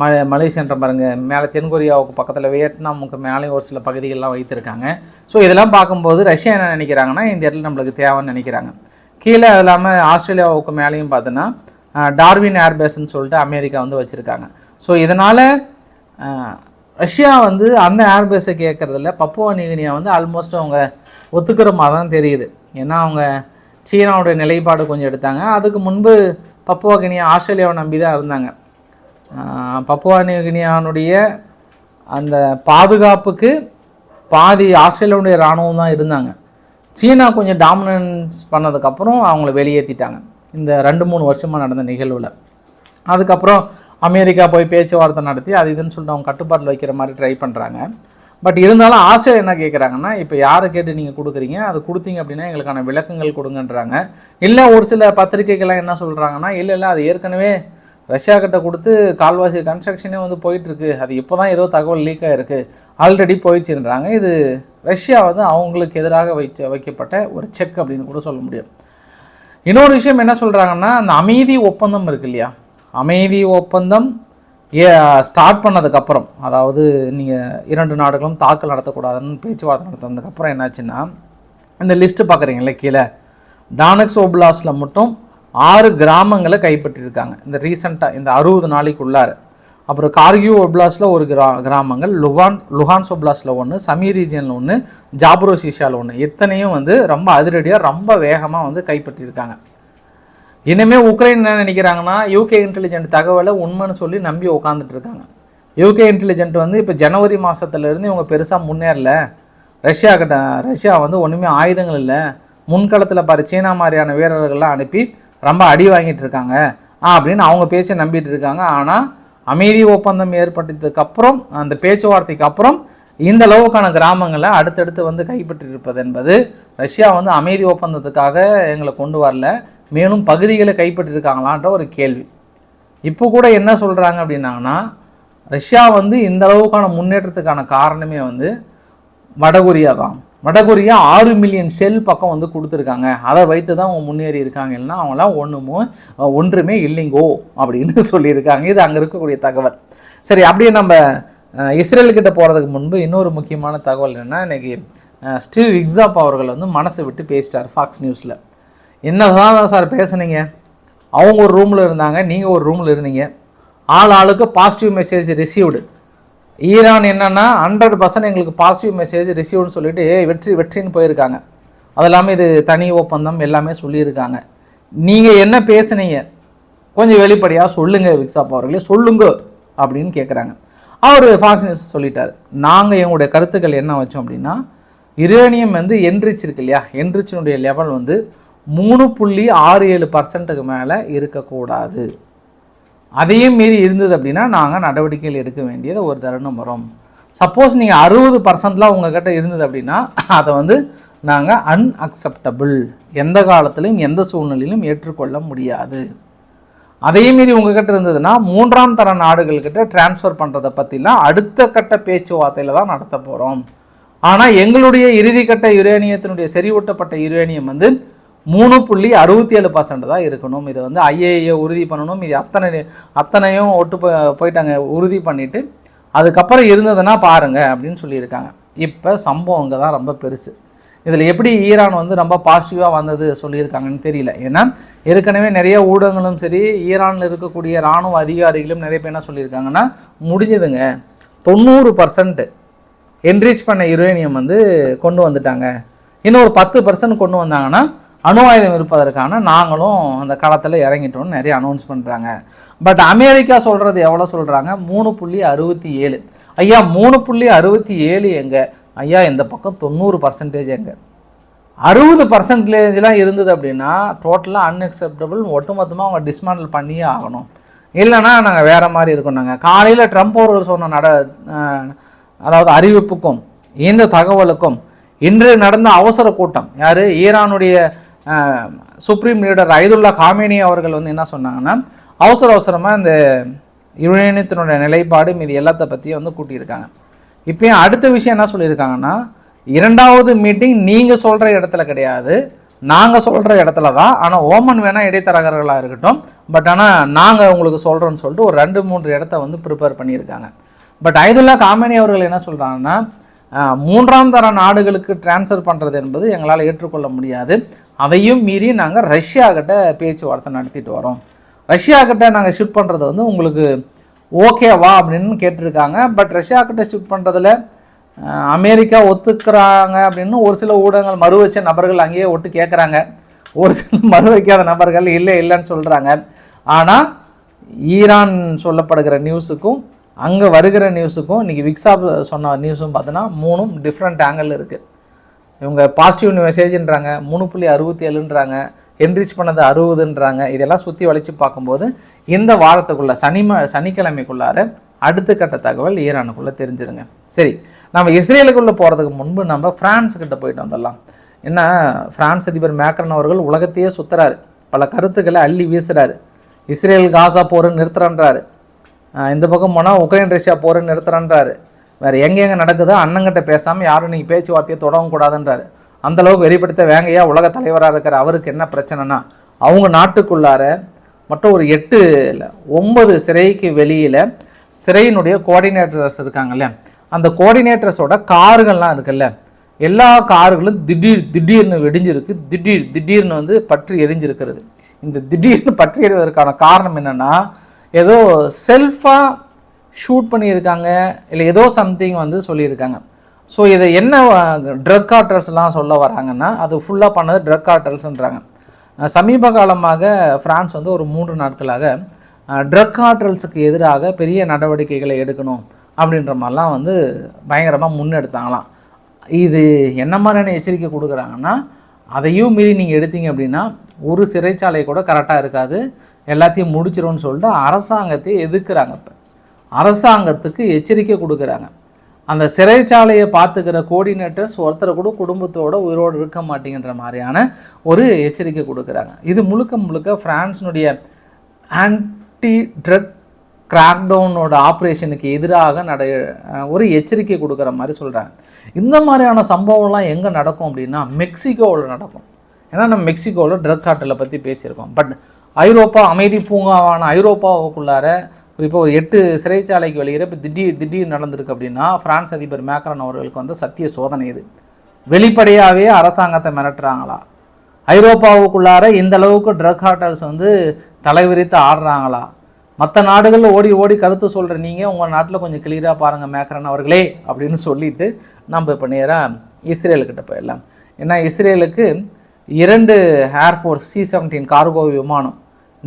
ம மலேசியன்ற பாருங்க. மேலே தென்கொரியாவுக்கு பக்கத்தில் வியட்நாமுக்கு மேலேயும் ஒரு சில பகுதிகள்லாம் வைத்திருக்காங்க. ஸோ இதெல்லாம் பார்க்கும்போது ரஷ்யா என்ன நினைக்கிறாங்கன்னா இந்த இடத்துல நம்மளுக்கு தேவைன்னு நினைக்கிறாங்க. கீழே அது இல்லாமல் ஆஸ்திரேலியாவுக்கு மேலேயும் பார்த்தோன்னா டார்வின் ஏர்பேஸ்ன்னு சொல்லிட்டு அமெரிக்கா வந்து வச்சுருக்காங்க. ஸோ இதனால் ரஷ்யா வந்து அந்த ஏர்பேஸை கேட்குறதில்ல. பப்புவா நியூகினியா வந்து ஆல்மோஸ்ட் அவங்க ஒத்துக்கிற மாதிரி தான் தெரியுது. ஏன்னா அவங்க சீனாவுடைய நிலைப்பாடு கொஞ்சம் எடுத்தாங்க. அதுக்கு முன்பு பப்புவா கினியா ஆஸ்திரேலியாவை நம்பி தான் இருந்தாங்க. பப்புவா நியூகினியானுடைய அந்த பாதுகாப்புக்கு பாதி ஆஸ்திரேலியாவுடைய இராணுவம் தான் இருந்தாங்க. சீனா கொஞ்சம் டாமினன்ஸ் பண்ணதுக்கப்புறம் அவங்கள வெளியேற்றிட்டாங்க இந்த ரெண்டு மூணு வருஷமாக நடந்த நிகழ்வில். அதுக்கப்புறம் அமெரிக்கா போய் பேச்சுவார்த்தை நடத்தி அது இதுன்னு சொல்லிட்டு அவங்க கட்டுப்பாட்டில் வைக்கிற மாதிரி ட்ரை பண்ணுறாங்க பட் இருந்தாலும் ஆஸ்திரேலியா என்ன கேட்குறாங்கன்னா இப்போ யாரை கேட்டு நீங்கள் கொடுக்குறீங்க? அது கொடுத்தீங்க அப்படின்னா எங்களுக்கான விளக்கங்கள் கொடுங்கன்றாங்க. இல்லை ஒரு சில பத்திரிகைகள்லாம் என்ன சொல்கிறாங்கன்னா இல்லை இல்லை அது ஏற்கனவே ரஷ்யா கிட்ட கொடுத்து கால்வாசி கன்ஸ்ட்ரக்ஷனே வந்து போயிட்டுருக்கு. அது இப்போ தான் ஏதோ தகவல் லீக் ஆகிருக்கு ஆல்ரெடி போயிடுச்சுன்றாங்க. இது ரஷ்யா வந்து அவங்களுக்கு எதிராக வைச்ச வைக்கப்பட்ட ஒரு செக் அப்படின்னு கூட சொல்ல முடியும். இன்னொரு விஷயம் என்ன சொல்கிறாங்கன்னா அந்த அமைதி ஒப்பந்தம் இருக்கு இல்லையா? அமைதி ஒப்பந்தம் ஏ ஸ்டார்ட் பண்ணதுக்கப்புறம் அதாவது நீங்கள் இரண்டு நாடுகளும் தாக்கல் நடத்தக்கூடாதுன்னு பேச்சுவார்த்தை நடத்தினதுக்கப்புறம் என்னாச்சுன்னா இந்த லிஸ்ட்டு பார்க்குறீங்களே கீழே. டானக்ஸ் ஓப்லாஸில் மட்டும் ஆறு கிராமங்களை கைப்பற்றியிருக்காங்க. இந்த ரீசண்டாக இந்த அறுபது நாளைக்குள்ளார. அப்புறம் கார்கியூ ஒப்லாஸில் ஒரு கிரா கிராமங்கள் லுகான் லுஹான்ஸ் ஒப்லாஸில் ஒன்று சமி ரீஜியனில் ஒன்று ஜாப்ரோசிஷாவில் ஒன்று எத்தனையும் வந்து ரொம்ப அதிரடியாக ரொம்ப வேகமாக வந்து கைப்பற்றியிருக்காங்க. இனிமே உக்ரைன் என்ன நினைக்கிறாங்கன்னா யூகே இன்டெலிஜென்ட் தகவலை உண்மைன்னு சொல்லி நம்பி உட்காந்துட்டு இருக்காங்க யூகே இன்டெலிஜென்ட் வந்து இப்போ ஜனவரி மாதத்துலேருந்து இவங்க பெருசாக முன்னேறல. ரஷ்யா கிட்ட ரஷ்யா வந்து ஒன்றுமே ஆயுதங்கள் இல்லை. முன்களத்தில் பாரு சீனா மாதிரியான வீரர்கள்லாம் அனுப்பி ரொம்ப அடி வாங்கிட்டு இருக்காங்க. ஆ அப்படின்னு அவங்க பேச்சை நம்பிட்டு இருக்காங்க. ஆனால் அமைதி ஒப்பந்தம் ஏற்பட்டதுக்கப்புறம் அந்த பேச்சுவார்த்தைக்கு அப்புறம் இந்த அளவுக்கான கிராமங்களை அடுத்தடுத்து வந்து கைப்பற்றியிருப்பது என்பது ரஷ்யா வந்து அமைதி ஒப்பந்தத்துக்காக எங்களை கொண்டு வரல. மேலும் பகுதிகளை கைப்பற்றியிருக்காங்களான்ற ஒரு கேள்வி. இப்போ கூட என்ன சொல்கிறாங்க அப்படின்னாங்கன்னா ரஷ்யா வந்து இந்த அளவுக்கான முன்னேற்றத்துக்கான காரணமே வந்து வடகொரியா தான். வடகொரியா ஆறு மில்லியன் செல் பக்கம் வந்து கொடுத்துருக்காங்க. அதை வைத்து தான் அவங்க முன்னேறி இருக்காங்க. இல்லைன்னா அவங்களாம் ஒன்றுமோ ஒன்றுமே இல்லைங்கோ அப்படின்னு <laughs> சொல்லியிருக்காங்க. இது அங்கே இருக்கக்கூடிய தகவல். சரி அப்படியே நம்ம இஸ்ரேல்கிட்ட போகிறதுக்கு முன்பு இன்னொரு முக்கியமான தகவல் என்னென்னா இன்றைக்கி ஸ்டீவ் இக்ஸாப் அவர்கள் வந்து மனசை விட்டு பேசிட்டார் ஃபாக்ஸ் நியூஸில் என்னதான் சார் பேசுனீங்க? அவங்க ஒரு ரூமில் இருந்தாங்க நீங்கள் ஒரு ரூமில் இருந்தீங்க. ஆள் ஆளுக்கு பாசிட்டிவ் மெசேஜ் ரிசீவ்டு ஈரான் என்னென்னா ஹண்ட்ரட் பர்சன்ட் எங்களுக்கு பாசிட்டிவ் மெசேஜ் ரிசீவ்னு சொல்லிட்டு வெற்றி வெற்றின்னு போயிருக்காங்க. அது இல்லாமல் இது தனி ஒப்பந்தம் எல்லாமே சொல்லியிருக்காங்க. நீங்கள் என்ன பேசுனீங்க? கொஞ்சம் வெளிப்படையாக சொல்லுங்கள் விக்ஸாப் அவர்களே சொல்லுங்க அப்படின்னு கேட்குறாங்க அவர் ஃபாக்ஸ் நியூஸ் சொல்லிட்டார். நாங்கள் எங்களுடைய கருத்துக்கள் என்ன வச்சோம் அப்படின்னா யுரேனியம் வந்து என்ரிச் இருக்கு இல்லையா? என்ரிச்சினுடைய லெவல் வந்து மூணு புள்ளி ஆறு ஏழு பர்சன்ட்டுக்கு மேலே இருக்கக்கூடாது. அதையும் மீறி இருந்தது அப்படின்னா நாங்கள் நடவடிக்கைகள் எடுக்க வேண்டியது ஒரு தருணம் வரும் சப்போஸ் நீங்கள் அறுபது பர்சன்ட்லாம் உங்ககிட்ட இருந்தது அப்படின்னா அதை வந்து நாங்கள் அன்அக்செப்டபிள் எந்த காலத்திலையும் எந்த சூழ்நிலையிலும் ஏற்றுக்கொள்ள முடியாது. அதே மீறி உங்ககிட்ட இருந்ததுன்னா மூன்றாம் தர நாடுகள்கிட்ட டிரான்ஸ்ஃபர் பண்ணுறதை பற்றிலாம் அடுத்த கட்ட பேச்சுவார்த்தையில் தான் நடத்த போகிறோம் ஆனால் எங்களுடைய இறுதிக்கட்ட யுரேனியத்தினுடைய செறிவூட்டப்பட்ட யுரேனியம் வந்து மூணு புள்ளி அறுபத்தி ஏழு பர்சன்ட் தான் இருக்கணும். இதை வந்து ஐஏஏ உறுதி பண்ணணும். இது அத்தனை அத்தனையும் ஒட்டு போயிட்டாங்க. உறுதி பண்ணிவிட்டு அதுக்கப்புறம் இருந்ததுன்னா பாருங்கள் அப்படின்னு சொல்லியிருக்காங்க. இப்போ சம்பவம் இங்கே தான் ரொம்ப பெருசு. இதில் எப்படி ஈரான் வந்து ரொம்ப பாசிட்டிவாக வந்தது சொல்லியிருக்காங்கன்னு தெரியல. ஏன்னா ஏற்கனவே நிறைய ஊடகங்களும் சரி ஈரானில் இருக்கக்கூடிய இராணுவ அதிகாரிகளும் நிறைய பேர் என்ன சொல்லியிருக்காங்கன்னா முடிஞ்சதுங்க. தொண்ணூறு பர்சன்ட் என்ரீச் பண்ண யுரேனியம் வந்து கொண்டு வந்துட்டாங்க. இன்னும் ஒரு பத்து பர்சன்ட் கொண்டு வந்தாங்கன்னா அணு ஆயுதம் இருப்பதற்கான நாங்களும் அந்த களத்தில் இறங்கிட்டோம்னு நிறைய அனௌன்ஸ் பண்ணுறாங்க பட் அமெரிக்கா சொல்கிறது எவ்வளோ சொல்கிறாங்க மூணு புள்ளி அறுபத்தி ஏழு. ஐயா மூணு புள்ளி அறுபத்தி ஏழு எங்கே? ஐயா இந்த பக்கம் தொண்ணூறு பர்சன்டேஜ் எங்கே? அறுபது பர்சன்டேஜ்லாம் இருந்தது அப்படின்னா டோட்டலாக அன்அக்செப்டபுள் ஒட்டுமொத்தமாக அவங்க டிஸ்மேண்டில் பண்ணியே ஆகணும். இல்லைன்னா நாங்கள் வேறு மாதிரி இருக்கோம் நாங்கள் காலையில் ட்ரம்ப் அவர்கள் சொன்ன நட அதாவது அறிவிப்புக்கும் இந்த தகவலுக்கும் இன்று நடந்த அவசர கூட்டம் யார்? ஈரானுடைய சுப்ரீம் லீடர் ஐதுல்லா காமேனி அவர்கள் வந்து என்ன சொன்னாங்கன்னா அவசர அவசரமாக இந்த யுரேனியத்தினுடைய நிலைப்பாடு மீது எல்லாத்த பற்றியும் வந்து கூட்டியிருக்காங்க. இப்போயும் அடுத்த விஷயம் என்ன சொல்லியிருக்காங்கன்னா இரண்டாவது மீட்டிங் நீங்கள் சொல்கிற இடத்துல கிடையாது நாங்கள் சொல்கிற இடத்துல தான். ஆனால் ஓமன் வேணால் இடைத்தரகர்களாக இருக்கட்டும் பட் ஆனால் நாங்கள் உங்களுக்கு சொல்கிறோன்னு சொல்லிட்டு ஒரு ரெண்டு மூன்று இடத்த வந்து ப்ரிப்பேர் பண்ணியிருக்காங்க. பட் ஐதுல்லா காமேனி அவர்கள் என்ன சொல்கிறாங்கன்னா மூன்றாம் தர நாடுகளுக்கு ட்ரான்ஸ்ஃபர் பண்ணுறது என்பது எங்களால் ஏற்றுக்கொள்ள முடியாது. அதையும் மீறி நாங்கள் ரஷ்யா கிட்ட பேச்சுவார்த்தை நடத்திட்டு வரோம். ரஷ்யா கிட்ட நாங்கள் ஷிஃப்ட் பண்ணுறது வந்து உங்களுக்கு ஓகேவா அப்படின்னு கேட்டிருக்காங்க. பட் ரஷ்யா கிட்ட ஷிஃப்ட் பண்ணுறதுல அமெரிக்கா ஒத்துக்கிறாங்க அப்படின்னு ஒரு சில ஊடகங்கள் மறு வச்ச நபர்கள் அங்கேயே ஒட்டு கேட்குறாங்க ஒரு சில மறு வைக்காத நபர்கள் இல்லை இல்லைன்னு சொல்கிறாங்க ஆனால் ஈரான் சொல்லப்படுகிற நியூஸுக்கும் அங்கே வருகிற நியூஸுக்கும் இன்றைக்கி விக்ஸாப் சொன்ன நியூஸும் பார்த்தோன்னா மூணும் டிஃப்ரெண்ட் ஆங்கிள் இருக்குது இவங்க பாசிட்டிவ் மெசேஜ்ன்றாங்க மூணு புள்ளி அறுபத்தி ஏழுன்றாங்க என்ரிச் பண்ணது அறுபதுன்றாங்க இதெல்லாம் சுற்றி வளைச்சு பார்க்கும்போது இந்த வாரத்துக்குள்ள சனிம சனிக்கிழமைக்குள்ளார அடுத்த கட்ட தகவல் ஈரானுக்குள்ளே தெரிஞ்சிருங்க. சரி நம்ம இஸ்ரேலுக்குள்ளே போகிறதுக்கு முன்பு நம்ம ஃப்ரான்ஸுக்கிட்ட போயிட்டு வந்துடலாம். என்ன ஃப்ரான்ஸ் அதிபர் மேக்ரன் அவர்கள் உலகத்தையே சுத்துறாரு. பல கருத்துக்களை அள்ளி வீசுகிறாரு இஸ்ரேல் காசா போர் நிறுத்துறன்றாரு. இந்த பக்கம் போனால் உக்ரைன் ரஷ்யா போர் நிறுத்துறன்றாரு. வேறு எங்கெங்கே நடக்குதோ அண்ணங்கிட்ட பேசாமல் யாரும் நீங்கள் பேச்சுவார்த்தையை தொடவும் கூடாதுன்றாரு. அந்தளவுக்கு வெளிப்படுத்த வேங்கையாக உலக தலைவராக இருக்கிற அவருக்கு என்ன பிரச்சனைனா அவங்க நாட்டுக்குள்ளார மட்டும் ஒரு எட்டு இல்லை ஒன்பது சிறைக்கு வெளியில் சிறையினுடைய கோஆர்டினேட்டர்ஸ் இருக்காங்கல்ல அந்த கோஆர்டினேட்டர்ஸோட கார்கள்லாம் இருக்குல்ல எல்லா கார்களும் திடீர் திடீர்னு வெடிஞ்சிருக்கு. திடீர் திடீர்னு வந்து பற்றி எரிஞ்சிருக்கிறது. இந்த திடீர்னு பற்றி எறிவதற்கான காரணம் என்னென்னா ஏதோ செல்ஃபாக ஷூட் பண்ணியிருக்காங்க இல்லை ஏதோ சம்திங் வந்து சொல்லியிருக்காங்க. ஸோ இதை என்ன ட்ரக் கார்ட்டல்ஸ்லாம் சொல்ல வராங்கன்னா அது ஃபுல்லாக பண்ணது ட்ரக் கார்ட்டல்ஸ்ன்றாங்க சமீப காலமாக ஃப்ரான்ஸ் வந்து ஒரு மூன்று நாட்களாக ட்ரக் கார்ட்டல்ஸுக்கு எதிராக பெரிய நடவடிக்கைகளை எடுக்கணும் அப்படின்ற மாதிரிலாம் வந்து பயங்கரமாக முன்னெடுத்தாங்களாம். இது என்ன மாதிரியான எச்சரிக்கை கொடுக்குறாங்கன்னா அதையும் மீறி நீங்கள் எடுத்தீங்க அப்படின்னா ஒரு சிறைச்சாலை கூட கரெக்டாக இருக்காது. எல்லாத்தையும் முடிச்சிரும்னு சொல்லிட்டு அரசாங்கத்தை எதிர்க்கிறாங்க இப்போ. அரசாங்கத்துக்கு எச்சரிக்கை கொடுக்குறாங்க. அந்த சிறைச்சாலையை பார்த்துக்கிற கோஆர்டினேட்டர்ஸ் ஒருத்தர் கூட குடும்பத்தோட உயிரோடு இருக்க மாட்டேங்கிற மாதிரியான ஒரு எச்சரிக்கை கொடுக்குறாங்க. இது முழுக்க முழுக்க ஃப்ரான்ஸினுடைய ஆன்டி ட்ரக் கிராக்டவுனோட ஆப்ரேஷனுக்கு எதிராக நட ஒரு எச்சரிக்கை கொடுக்குற மாதிரி சொல்கிறாங்க இந்த மாதிரியான சம்பவம்லாம் எங்கே நடக்கும் அப்படின்னா மெக்சிகோவில் நடக்கும். ஏன்னா நம்ம மெக்சிகோவில் ட்ரக் கார்ட்டலை பற்றி பேசியிருக்கோம். பட் ஐரோப்பா அமைதி பூங்காவான ஐரோப்பாவுக்குள்ளார இப்போ ஒரு எட்டு சிறைச்சாலைக்கு வெளியே இப்போ திடீர் திடீர் நடந்திருக்கு அப்படின்னா பிரான்ஸ் அதிபர் மேக்ரன் அவர்களுக்கு வந்து சத்திய சோதனை இது. வெளிப்படையாகவே அரசாங்கத்தை மிரட்டுறாங்களா? ஐரோப்பாவுக்குள்ளார இந்த அளவுக்கு ட்ரக் ஹாட்டல்ஸ் வந்து தலைவிரித்து ஆடுறாங்களா? மற்ற நாடுகளில் ஓடி ஓடி கருத்து சொல்கிற நீங்கள் உங்கள் நாட்டில் கொஞ்சம் கிளியராக பாருங்கள் மேக்ரன் அவர்களே அப்படின்னு சொல்லிட்டு நம்ம இப்போ நேராக இஸ்ரேலுக்கிட்ட போயிடலாம். ஏன்னா இஸ்ரேலுக்கு இரண்டு ஏர்ஃபோர்ஸ் சி செவன்டீன் கார்கோ விமானம்